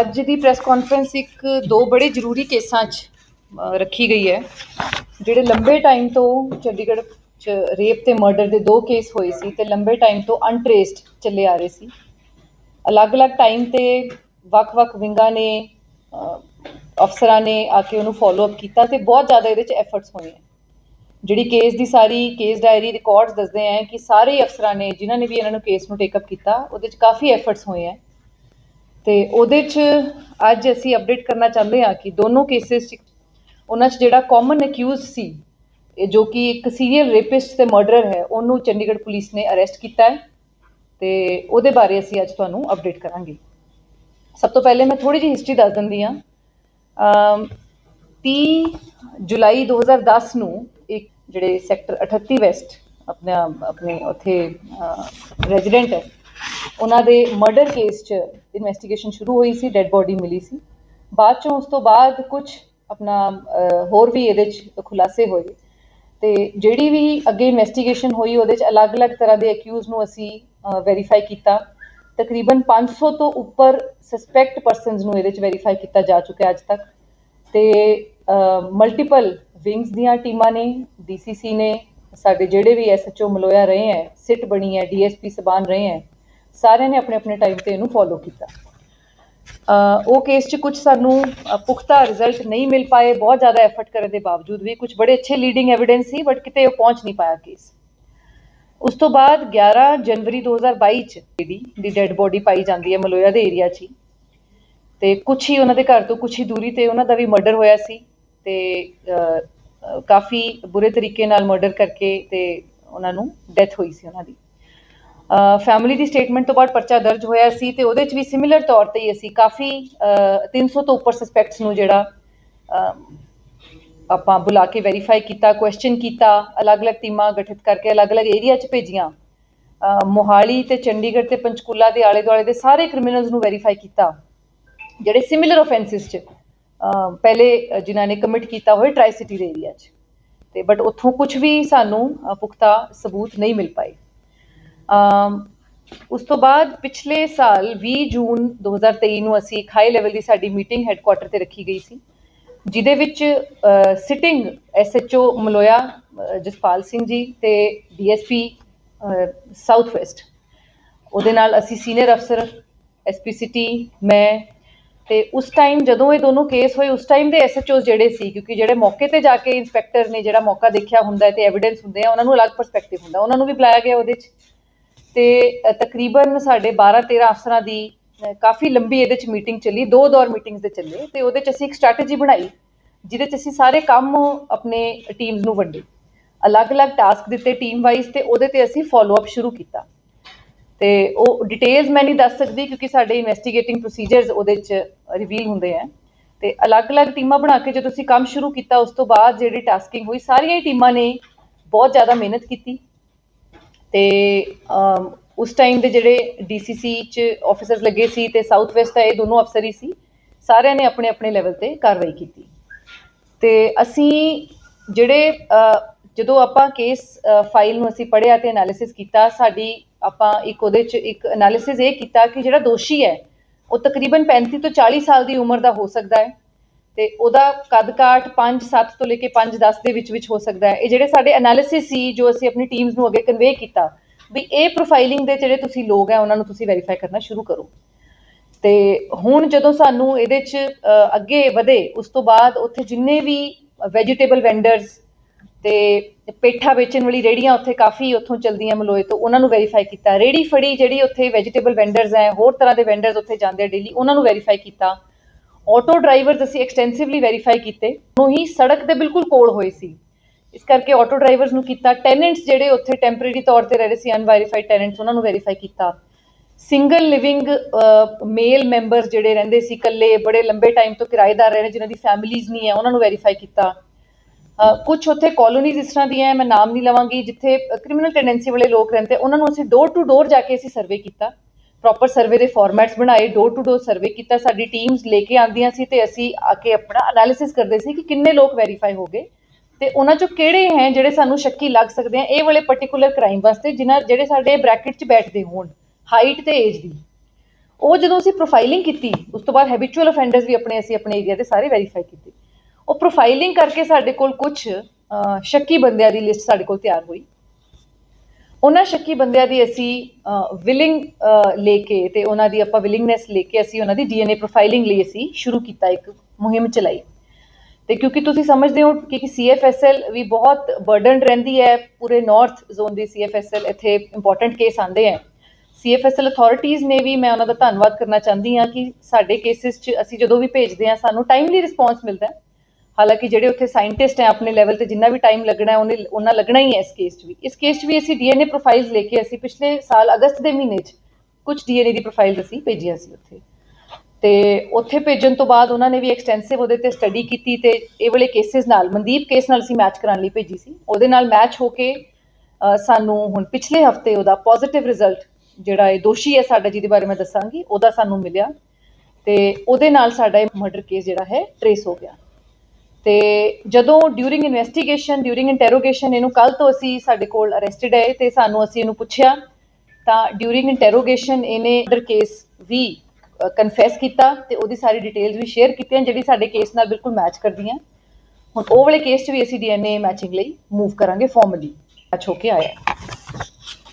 ਅੱਜ ਦੀ press conference ਇੱਕ ਦੋ ਬੜੇ ਜ਼ਰੂਰੀ ਕੇਸਾਂ 'ਚ ਰੱਖੀ ਗਈ ਹੈ। ਜਿਹੜੇ ਲੰਬੇ ਟਾਈਮ ਤੋਂ ਚੰਡੀਗੜ੍ਹ 'ਚ ਰੇਪ ਤੇ ਮਰਡਰ ਦੇ ਦੋ ਕੇਸ ਹੋਏ ਸੀ ਤੇ ਲੰਬੇ ਟਾਈਮ ਤੋਂ ਅਨਟ੍ਰੇਸਡ ਚੱਲੇ ਆ ਰਹੇ ਸੀ। ਅਲੱਗ-ਅਲੱਗ ਟਾਈਮ ਤੇ ਵੱਖ-ਵੱਖ ਵਿੰਗਾਂ ਨੇ ਅਫਸਰਾਂ ਨੇ ਆ ਕੇ ਉਹਨੂੰ ਫਾਲੋ ਅਪ ਕੀਤਾ ਤੇ ਬਹੁਤ ਜ਼ਿਆਦਾ ਇਹਦੇ 'ਚ ਐਫਰਟਸ ਹੋਏ ਹੈ। ਜਿਹੜੀ ਕੇਸ ਦੀ ਸਾਰੀ ਕੇਸ ਡਾਇਰੀ ਰਿਕਾਰਡਸ ਦੱਸਦੇ ਹੈ ਕਿ ਸਾਰੇ ਅਫਸਰਾਂ ਨੇ, ਜਿਨ੍ਹਾਂ ਨੇ ਵੀ ਇਹਨਾਂ ਨੂੰ ਕੇਸ ਨੂੰ ਟੇਕ ਅਪ ਕੀਤਾ, ਉਹਦੇ 'ਚ ਕਾਫੀ ਐਫਰਟਸ ਹੋਏ ਹੈ। ਤੇ ਉਹਦੇ 'ਚ ਅੱਜ ਅਸੀਂ ਅਪਡੇਟ ਕਰਨਾ ਚਾਹੁੰਦੇ ਹਾਂ ਕਿ ਦੋਨੋਂ ਕੇਸਿਸ 'ਚ ਉਹਨਾਂ 'ਚ ਜਿਹੜਾ ਕਾਮਨ ਅਕਿਊਜ਼ ਸੀ, ਇਹ ਜੋ ਕਿ ਇੱਕ ਸੀਰੀਅਲ ਰੇਪਿਸਟ ਤੇ ਮਰਡਰਰ ਹੈ, ਉਹਨੂੰ ਚੰਡੀਗੜ੍ਹ ਪੁਲਿਸ ਨੇ ਅਰੈਸਟ ਕੀਤਾ ਹੈ ਤੇ ਉਹਦੇ ਬਾਰੇ ਅਸੀਂ ਅੱਜ ਤੁਹਾਨੂੰ ਅਪਡੇਟ ਕਰਾਂਗੇ। ਸਭ ਤੋਂ ਪਹਿਲੇ ਮੈਂ ਥੋੜੀ ਜਿਹੀ ਹਿਸਟਰੀ ਦੱਸ ਦਿੰਦੀ ਹਾਂ। ਅਮ 30 ਜੁਲਾਈ 2010 ਨੂੰ ਇੱਕ ਜਿਹੜੇ ਸੈਕਟਰ 38 ਵੈਸਟ ਆਪਣਾ, ਆਪਣੇ ਉੱਥੇ ਰੈਜ਼ੀਡੈਂਟ ਹੈ ਉਹਨਾਂ ਦੇ ਮਰਡਰ ਕੇਸ 'ਚ ਇਨਵੈਸਟੀਗੇਸ਼ਨ ਸ਼ੁਰੂ ਹੋਈ ਸੀ ਡੈੱਡ ਬੋਡੀ ਮਿਲੀ ਸੀ। ਬਾਅਦ ਚੋਂ ਉਸ ਤੋਂ ਬਾਅਦ ਕੁਝ ਆਪਣਾ ਹੋਰ ਵੀ ਇਹਦੇ 'ਚ ਖੁਲਾਸੇ ਹੋਏ। ਤੇ ਜਿਹੜੀ ਵੀ ਅੱਗੇ ਇਨਵੈਸਟੀਗੇਸ਼ਨ ਹੋਈ, ਉਹਦੇ 'ਚ ਅਲੱਗ-ਅਲੱਗ ਤਰ੍ਹਾਂ ਦੇ ਅਕਿਊਜ਼ ਨੂੰ ਅਸੀਂ ਵੈਰੀਫਾਈ ਕੀਤਾ। ਤਕਰੀਬਨ 500 ਤੋਂ ਉੱਪਰ ਸਸਪੈਕਟ ਪਰਸਨਸ ਨੂੰ ਇਹਦੇ 'ਚ ਵੈਰੀਫਾਈ ਕੀਤਾ ਜਾ ਚੁੱਕਿਆ ਅੱਜ ਤੱਕ। ਤੇ ਮਲਟੀਪਲ ਵਿੰਗਸ ਦੀਆਂ ਟੀਮਾਂ ਨੇ ਡੀਸੀਸੀ ਨੇ, ਸਾਡੇ ਜਿਹੜੇ ਵੀ ਐਸਐਚਓ ਮਲੋਇਆ ਰਹੇ ਹੈ, ਸਿਟ ਬਣੀ ਹੈ ਡੀਐਸਪੀ ਸਬਾਨ ਰਹੇ ਹੈ ਸਾਰਿਆਂ ਨੇ ਆਪਣੇ ਆਪਣੇ ਟਾਈਮ ਤੇ ਇਹਨੂੰ ਫੋਲੋ ਕੀਤਾ। ਉਹ ਕੇਸ 'ਚ ਕੁਝ ਸਾਨੂੰ ਪੁਖਤਾ ਰਿਜ਼ਲਟ ਨਹੀਂ ਮਿਲ ਪਾਏ, ਬਹੁਤ ਜ਼ਿਆਦਾ ਐਫਰਟ ਕਰਨ ਦੇ ਬਾਵਜੂਦ ਵੀ ਕੁਝ ਬੜੇ ਅੱਛੇ ਲੀਡਿੰਗ ਐਵੀਡੈਂਸ ਸੀ ਬਟ ਕਿਤੇ ਉਹ ਪਹੁੰਚ ਨਹੀਂ ਪਾਇਆ ਕੇਸ ਉਸ ਤੋਂ ਬਾਅਦ 11 ਜਨਵਰੀ 2022 ਚ ਜਿਹੜੀ ਦੀ ਡੈੱਡ ਬੋਡੀ ਪਾਈ ਜਾਂਦੀ ਹੈ ਮਲੋਇਆ ਦੇ ਏਰੀਆ 'ਚ ਹੀ, ਤੇ ਕੁਝ ਹੀ ਉਹਨਾਂ ਦੇ ਘਰ ਤੋਂ ਕੁਝ ਹੀ ਦੂਰੀ ਤੇ ਉਹਨਾਂ ਦਾ ਵੀ ਮਰਡਰ ਹੋਇਆ ਸੀ, ਤੇ ਕਾਫੀ ਬੁਰੇ ਤਰੀਕੇ ਨਾਲ ਮਰਡਰ ਕਰਕੇ ਤੇ ਉਹਨਾਂ ਨੂੰ ਡੈਥ ਹੋਈ ਸੀ ਉਹਨਾਂ ਦੀ। ਫੈਮਿਲੀ ਦੀ ਸਟੇਟਮੈਂਟ ਤੋਂ ਬਾਅਦ ਪਰਚਾ ਦਰਜ ਹੋਇਆ ਸੀ ਤੇ ਉਹਦੇ 'ਚ ਵੀ ਸਿਮਿਲਰ ਤੌਰ ਤੇ ਹੀ ਅਸੀਂ ਕਾਫੀ ਅ, 300 ਤੋਂ ਉੱਪਰ ਸਸਪੈਕਟਸ ਨੂੰ ਜਿਹੜਾ ਆਪਾਂ ਬੁਲਾ ਕੇ ਵੈਰੀਫਾਈ ਕੀਤਾ ਕੁਐਸਚਨ ਕੀਤਾ ਅਲੱਗ-ਅਲੱਗ ਟੀਮਾਂ ਗਠਿਤ ਕਰਕੇ ਅਲੱਗ-ਅਲੱਗ ਏਰੀਆ 'ਚ ਭੇਜੀਆਂ। ਮੋਹਾਲੀ ਤੇ ਚੰਡੀਗੜ੍ਹ ਤੇ ਪੰਚਕੂਲਾ ਦੇ ਆਲੇ-ਦੁਆਲੇ ਦੇ ਸਾਰੇ ਕ੍ਰਿਮੀਨਲਸ ਨੂੰ ਵੈਰੀਫਾਈ ਕੀਤਾ। ਜਿਹੜੇ ਸਿਮਿਲਰ ਆਫੈਂਸਿਸ 'ਚ ਪਹਿਲੇ ਅ, ਜਿਨ੍ਹਾਂ ਨੇ ਕਮਿਟ ਕੀਤਾ ਹੋਏ ਟਰਾਈ ਸਿਟੀ ਦੇ ਏਰੀਆ 'ਚ। ਤੇ ਬਟ ਉੱਥੋਂ ਕੁਝ ਵੀ ਸਾਨੂੰ ਪੁਖਤਾ ਸਬੂਤ ਨਹੀਂ ਮਿਲ ਪਾਏ। ਉਸ ਤੋਂ ਬਾਅਦ ਪਿਛਲੇ ਸਾਲ ਵੀਹ ਜੂਨ 2023 ਨੂੰ ਅਸੀਂ ਇੱਕ ਹਾਈ ਲੈਵਲ ਦੀ ਸਾਡੀ ਮੀਟਿੰਗ ਹੈੱਡਕੁਆਟਰ ਤੇ ਰੱਖੀ ਗਈ ਸੀ, ਜਿਹਦੇ ਵਿੱਚ ਸਿਟਿੰਗ ਐਸਐਚਓ ਮਲੋਇਆ ਜਸਪਾਲ ਸਿੰਘ ਜੀ ਤੇ ਡੀਐਸਪੀ ਸਾਊਥ ਵੈਸਟ ਉਹਦੇ ਨਾਲ ਅਸੀਂ ਸੀਨੀਅਰ ਅਫਸਰ ਐਸਪੀ ਸਿਟੀ ਮੈਂ ਤੇ ਉਸ ਟਾਈਮ ਜਦੋਂ ਇਹ ਦੋਨੋਂ ਕੇਸ ਹੋਏ, ਉਸ ਟਾਈਮ ਦੇ ਐਸਐਚਓਸ ਜਿਹੜੇ ਸੀ, ਕਿਉਂਕਿ ਜਿਹੜੇ ਮੌਕੇ ਤੇ ਜਾ ਕੇ ਇਨਸਪੈਕਟਰ ਨੇ ਜਿਹੜਾ ਮੌਕਾ ਦੇਖਿਆ ਹੁੰਦਾ ਹੈ ਤੇ ਐਵੀਡੈਂਸ ਹੁੰਦੇ ਆ, ਉਹਨਾਂ ਨੂੰ ਅਲੱਗ ਪਰਸਪੈਕਟਿਵ ਹੁੰਦਾ, ਉਹਨਾਂ ਨੂੰ ਵੀ ਬੁਲਾਇਆ ਗਿਆ ਉਹਦੇ 'ਚ। ਤੇ ਤਕਰੀਬਨ ਸਾਡੇ 12 13 ਅਫਸਰਾਂ ਦੀ ਕਾਫੀ ਲੰਬੀ ਇਹਦੇ 'ਚ ਮੀਟਿੰਗ ਚੱਲੀ, ਦੋ ਦੌਰ ਮੀਟਿੰਗਸ ਦੇ ਚੱਲੇ, ਤੇ ਉਹਦੇ 'ਚ ਅਸੀਂ ਇੱਕ ਸਟ੍ਰੈਟਜੀ ਬਣਾਈ, ਜਿਹਦੇ 'ਚ ਅਸੀਂ ਸਾਰੇ ਕੰਮ ਆਪਣੇ ਟੀਮਸ ਨੂੰ ਵੰਡੇ। ਅਲੱਗ-ਅਲੱਗ ਟਾਸਕ ਦਿੱਤੇ ਟੀਮ ਵਾਈਜ਼ ਤੇ ਉਹਦੇ ਤੇ ਅਸੀਂ ਫਾਲੋ ਅਪ ਸ਼ੁਰੂ ਕੀਤਾ। ਤੇ ਉਹ ਡਿਟੇਲਸ ਮੈਂ ਨਹੀਂ ਦੱਸ ਸਕਦੀ ਕਿਉਂਕਿ ਸਾਡੇ ਇਨਵੈਸਟੀਗੇਟਿੰਗ ਪ੍ਰੋਸੀਜਰਸ ਉਹਦੇ 'ਚ ਰਿਵੀਲ ਹੁੰਦੇ ਆ। ਤੇ ਅਲੱਗ-ਅਲੱਗ ਟੀਮਾਂ ਬਣਾ ਕੇ ਜਦੋਂ ਅਸੀਂ ਕੰਮ ਸ਼ੁਰੂ ਕੀਤਾ, ਉਸ ਤੋਂ ਬਾਅਦ ਜਿਹੜੀ ਟਾਸਕਿੰਗ ਹੋਈ, ਸਾਰੀਆਂ ਹੀ ਟੀਮਾਂ ਨੇ ਬਹੁਤ ਜ਼ਿਆਦਾ ਮਿਹਨਤ ਕੀਤੀ। ਤੇ ਉਸ ਟਾਈਮ ਦੇ ਜਿਹੜੇ ਡੀਸੀਸੀ ਚ ਆਫੀਸਰਸ ਲੱਗੇ ਸੀ ਤੇ ਸਾਊਥ ਵੈਸਟ ਦਾ ਇਹ ਦੋਨੋਂ ਅਫਸਰ ਹੀ ਸੀ, ਸਾਰਿਆਂ ਨੇ ਆਪਣੇ ਆਪਣੇ ਲੈਵਲ ਤੇ ਕਾਰਵਾਈ ਕੀਤੀ। ਤੇ ਅਸੀਂ ਜਿਹੜੇ ਜਦੋਂ ਆਪਾਂ ਕੇਸ ਫਾਈਲ ਨੂੰ ਅਸੀਂ ਪੜ੍ਹਿਆ ਤੇ ਐਨਾਲਿਸਿਸ ਕੀਤਾ, ਸਾਡੀ ਆਪਾਂ ਇੱਕ ਉਹਦੇ ਚ ਇੱਕ ਐਨਾਲਿਸਿਸ ਇਹ ਕੀਤਾ ਕਿ ਜਿਹੜਾ ਦੋਸ਼ੀ ਹੈ, ਉਹ ਤਕਰੀਬਨ 35 ਤੋਂ 40 ਸਾਲ ਦੀ ਉਮਰ ਦਾ ਹੋ ਸਕਦਾ ਹੈ। ਤੇ ਉਹਦਾ ਕੱਦ ਕਾਠ 5 7 ਤੋਂ ਲੈ ਕੇ 5 10 ਦੇ ਵਿੱਚ ਵਿੱਚ ਹੋ ਸਕਦਾ ਹੈ। ਇਹ ਜਿਹੜੇ ਸਾਡੇ ਐਨਾਲਿਸਿਸ ਸੀ, ਜੋ ਅਸੀਂ ਆਪਣੀ ਟੀਮਸ ਨੂੰ ਅੱਗੇ ਕਨਵੇ ਕੀਤਾ, ਵੀ ਇਹ ਪ੍ਰੋਫਾਈਲਿੰਗ ਦੇ ਜਿਹੜੇ ਤੁਸੀਂ ਲੋਕ ਹੈ, ਉਹਨਾਂ ਨੂੰ ਤੁਸੀਂ ਵੈਰੀਫਾਈ ਕਰਨਾ ਸ਼ੁਰੂ ਕਰੋ। ਤੇ ਹੁਣ ਜਦੋਂ ਸਾਨੂੰ ਇਹਦੇ 'ਚ ਅੱਗੇ ਵਧੇ, ਉਸ ਤੋਂ ਬਾਅਦ ਉੱਥੇ ਜਿੰਨੇ ਵੀ ਵੈਜੀਟੇਬਲ ਵੈਂਡਰਸ ਤੇ ਪੇਠਾ ਵੇਚਣ ਵਾਲੀ ਰੇੜੀਆਂ ਉੱਥੇ ਕਾਫੀ ਉੱਥੋਂ ਚਲਦੀਆਂ ਮਲੋਏ ਤੋਂ, ਉਹਨਾਂ ਨੂੰ ਵੈਰੀਫਾਈ ਕੀਤਾ। ਰੇੜੀ ਫੜੀ ਜਿਹੜੀ ਉੱਥੇ ਵੈਜੀਟੇਬਲ ਵੈਂਡਰਸ ਹੈ, ਹੋਰ ਤਰ੍ਹਾਂ ਦੇ ਵੈਂਡਰਸ ਉੱਥੇ ਜਾਂਦੇ ਆ ਡੇਲੀ ਉਹਨਾਂ ਨੂੰ ਵੈਰੀਫਾਈ ਕੀਤਾ। ਆਟੋ ਡਰਾਈਵਰਸ ਅਸੀਂ ਐਕਸਟੈਂਸਿਵਲੀ ਵੈਰੀਫਾਈ ਕੀਤੇ ਉਹ ਹੀ ਸੜਕ ਦੇ ਬਿਲਕੁਲ ਕੋਲ ਹੋਏ ਸੀ। ਇਸ ਕਰਕੇ ਆਟੋ ਡਰਾਈਵਰਸ ਨੂੰ ਕੀਤਾ ਟੈਨੈਂਟਸ ਜਿਹੜੇ ਉੱਥੇ ਟੈਂਪਰੇਰੀ ਤੌਰ ਤੇ ਰਹਿ ਰਹੇ ਸੀ ਅਨਵੈਰੀਫਾਈਡ ਟੈਨੈਂਟਸ ਉਹਨਾਂ ਨੂੰ ਵੈਰੀਫਾਈ ਕੀਤਾ। ਸਿੰਗਲ ਲਿਵਿੰਗ ਮੇਲ ਮੈਂਬਰ ਜਿਹੜੇ ਰਹਿੰਦੇ ਸੀ ਇਕੱਲੇ, ਬੜੇ ਲੰਬੇ ਟਾਈਮ ਤੋਂ ਕਿਰਾਏਦਾਰ ਰਹੇ ਨੇ ਜਿਨ੍ਹਾਂ ਦੀ ਫੈਮਿਲੀਜ਼ ਨਹੀਂ ਹੈ, ਉਹਨਾਂ ਨੂੰ ਵੈਰੀਫਾਈ ਕੀਤਾ। ਕੁਝ ਉੱਥੇ ਕਾਲੋਨੀਜ਼ ਇਸ ਤਰ੍ਹਾਂ ਦੀਆਂ ਮੈਂ ਨਾਮ ਨਹੀਂ ਲਵਾਂਗੀ, ਜਿੱਥੇ ਕ੍ਰਿਮੀਨਲ ਟੈਂਡੈਂਸੀ ਵਾਲੇ ਲੋਕ ਰਹਿੰਦੇ, ਉਹਨਾਂ ਨੂੰ ਅਸੀਂ ਡੋਰ ਟੂ ਡੋਰ ਜਾ ਕੇ ਅਸੀਂ ਸਰਵੇ ਕੀਤਾ। ਪ੍ਰੋਪਰ ਸਰਵੇ ਦੇ ਫਾਰਮੈਟਸ ਬਣਾਏ ਡੋਰ ਟੂ ਡੋਰ ਸਰਵੇ ਕੀਤਾ, ਸਾਡੀ ਟੀਮਸ ਲੈ ਕੇ ਆਉਂਦੀਆਂ ਸੀ ਤੇ ਅਸੀਂ ਆ ਕੇ ਆਪਣਾ ਐਨਾਲਿਸਿਸ ਕਰਦੇ ਸੀ ਕਿ ਕਿੰਨੇ ਲੋਕ ਵੈਰੀਫਾਈ ਹੋ ਗਏ। ਤੇ ਉਹਨਾਂ ਚੋਂ ਕਿਹੜੇ ਹੈ ਜਿਹੜੇ ਸਾਨੂੰ ਸ਼ੱਕੀ ਲੱਗ ਸਕਦੇ ਆ? ਇਹ ਵਾਲੇ ਪਾਰਟਿਕੂਲਰ ਕ੍ਰਾਈਮ ਵਾਸਤੇ ਜਿਨ੍ਹਾਂ, ਜਿਹੜੇ ਸਾਡੇ ਬ੍ਰੈਕਟ 'ਚ ਬੈਠਦੇ ਹੋਣ ਹਾਈਟ ਤੇ ਏਜ ਦੀ। ਉਹ ਜਦੋਂ ਅਸੀਂ ਪ੍ਰੋਫਾਈਲਿੰਗ ਕੀਤੀ, ਉਸ ਤੋਂ ਬਾਅਦ ਹੈਬਿਚੁਅਲ ਅਫੈਂਡਰਸ ਵੀ ਆਪਣੇ, ਅਸੀਂ ਆਪਣੇ ਏਰੀਆ ਦੇ ਸਾਰੇ ਵੈਰੀਫਾਈ ਕੀਤੇ। ਉਹ ਪ੍ਰੋਫਾਈਲਿੰਗ ਕਰਕੇ ਸਾਡੇ ਕੋਲ ਕੁਝ ਸ਼ੱਕੀ ਬੰਦਿਆਂ ਦੀ ਲਿਸਟ ਸਾਡੇ ਕੋਲ ਤਿਆਰ ਹੋਈ। ਉਹਨਾਂ ਸ਼ੱਕੀ ਬੰਦਿਆਂ ਦੀ ਅਸੀਂ ਵਿਲਿੰਗ ਲੈ ਕੇ ਤੇ ਉਹਨਾਂ ਦੀ ਆਪਾਂ ਵਿਲਿੰਗਨੈਸ ਲੈ ਕੇ ਅਸੀਂ ਉਹਨਾਂ ਦੀ ਡੀਐਨਏ ਪ੍ਰੋਫਾਈਲਿੰਗ ਲਈ ਅਸੀਂ ਸ਼ੁਰੂ ਕੀਤਾ ਇੱਕ ਮੁਹਿੰਮ ਚਲਾਈ। ਤੇ ਕਿਉਂਕਿ ਤੁਸੀਂ ਸਮਝਦੇ ਹੋ ਕਿ ਸੀਐਫਐਸਐਲ ਵੀ ਬਹੁਤ ਬਰਡਨਡ ਰਹਿੰਦੀ ਹੈ, ਪੂਰੇ ਨਾਰਥ ਜ਼ੋਨ ਦੀ ਸੀਐਫਐਸਐਲ ਇੱਥੇ ਇੰਪੋਰਟੈਂਟ ਕੇਸ ਆਉਂਦੇ ਆ ਸੀਐਫਐਸਐਲ ਅਥਾਰਟੀਆਂ ਨੇ ਵੀ ਮੈਂ ਉਹਨਾਂ ਦਾ ਧੰਨਵਾਦ ਕਰਨਾ ਚਾਹੁੰਦੀ ਹਾਂ ਕਿ ਸਾਡੇ ਕੇਸਿਸ 'ਚ ਅਸੀਂ ਜਦੋਂ ਵੀ ਭੇਜਦੇ ਹਾਂ, ਸਾਨੂੰ ਟਾਈਮਲੀ ਰਿਸਪੌਂਸ ਮਿਲਦਾ ਹੈ। ਹਾਲਾਂਕਿ ਜਿਹੜੇ ਉੱਥੇ ਸਾਇੰਟਿਸਟ ਹੈ, ਆਪਣੇ ਲੈਵਲ ਤੇ ਜਿੰਨਾ ਵੀ ਟਾਈਮ ਲੱਗਣਾ ਹੈ, ਉਹਨੇ, ਉਹਨਾਂ ਲੱਗਣਾ ਹੀ ਹੈ ਇਸ ਕੇਸ 'ਚ ਵੀ। ਇਸ ਕੇਸ 'ਚ ਵੀ ਅਸੀਂ ਡੀਐਨਏ ਪ੍ਰੋਫਾਈਲਸ ਲੈ ਕੇ ਅਸੀਂ ਪਿਛਲੇ ਸਾਲ ਅਗਸਤ ਦੇ ਮਹੀਨੇ 'ਚ ਕੁਝ ਡੀਐਨਏ ਦੀ ਪ੍ਰੋਫਾਈਲ ਅਸੀਂ ਭੇਜੀਆਂ ਸੀ ਉੱਥੇ। ਤੇ ਉੱਥੇ ਭੇਜਣ ਤੋਂ ਬਾਅਦ ਉਹਨਾਂ ਨੇ ਵੀ ਐਕਸਟੈਂਸਿਵ ਉਹਦੇ ਤੇ ਸਟੱਡੀ ਕੀਤੀ ਤੇ ਇਹ ਵਾਲੇ ਕੇਸਿਸ ਨਾਲ, ਮਨਦੀਪ ਕੇਸ ਨਾਲ ਅਸੀਂ ਮੈਚ ਕਰਾਉਣ ਲਈ ਭੇਜੀ ਸੀ। ਉਹਦੇ ਨਾਲ ਮੈਚ ਹੋ ਕੇ ਸਾਨੂੰ ਹੁਣ ਪਿਛਲੇ ਹਫ਼ਤੇ ਉਹਦਾ ਪੋਜ਼ਿਟਿਵ ਰਿਜ਼ਲਟ ਜਿਹੜਾ ਇਹ ਦੋਸ਼ੀ ਹੈ ਸਾਡਾ, ਜਿਹਦੇ ਬਾਰੇ ਮੈਂ ਦੱਸਾਂਗੀ, ਉਹਦਾ ਸਾਨੂੰ ਮਿਲਿਆ। ਤੇ ਉਹਦੇ ਨਾਲ ਸਾਡਾ ਇਹ ਮਰਡਰ ਕੇਸ ਜਿਹੜਾ ਹੈ ਟਰੇਸ ਹੋ ਗਿਆ। ਤੇ ਜਦੋਂ ਡਿਊਰਿੰਗ ਇਨਵੈਸਟੀਗੇਸ਼ਨ ਡਿਊਰਿੰਗ ਇੰਟਰੋਗੇਸ਼ਨ ਇਹਨੂੰ ਕੱਲ ਤੋਂ ਅਸੀਂ ਸਾਡੇ ਕੋਲ ਅਰੈਸਟਡ ਹੈ ਤੇ ਸਾਨੂੰ ਅਸੀਂ ਇਹਨੂੰ ਪੁੱਛਿਆ, ਤਾਂ ਡਿਊਰਿੰਗ ਇੰਟਰੋਗੇਸ਼ਨ ਇਹਨੇ ਅਦਰ ਕੇਸ ਵੀ ਕਨਫੈਸ ਕੀਤਾ ਤੇ ਉਹਦੀ ਸਾਰੀ ਡਿਟੇਲਸ ਵੀ ਸ਼ੇਅਰ ਕੀਤੀਆਂ ਜਿਹੜੀ ਸਾਡੇ ਕੇਸ ਨਾਲ ਬਿਲਕੁਲ ਮੈਚ ਕਰਦੀਆਂ। ਹੁਣ ਉਹ ਵਾਲੇ ਕੇਸ 'ਚ ਵੀ ਅਸੀਂ ਡੀਐਨਏ ਮੈਚਿੰਗ ਲਈ ਮੂਵ ਕਰਾਂਗੇ ਫਾਰਮਲੀ ਮੈਚ ਹੋ ਕੇ ਆਇਆ।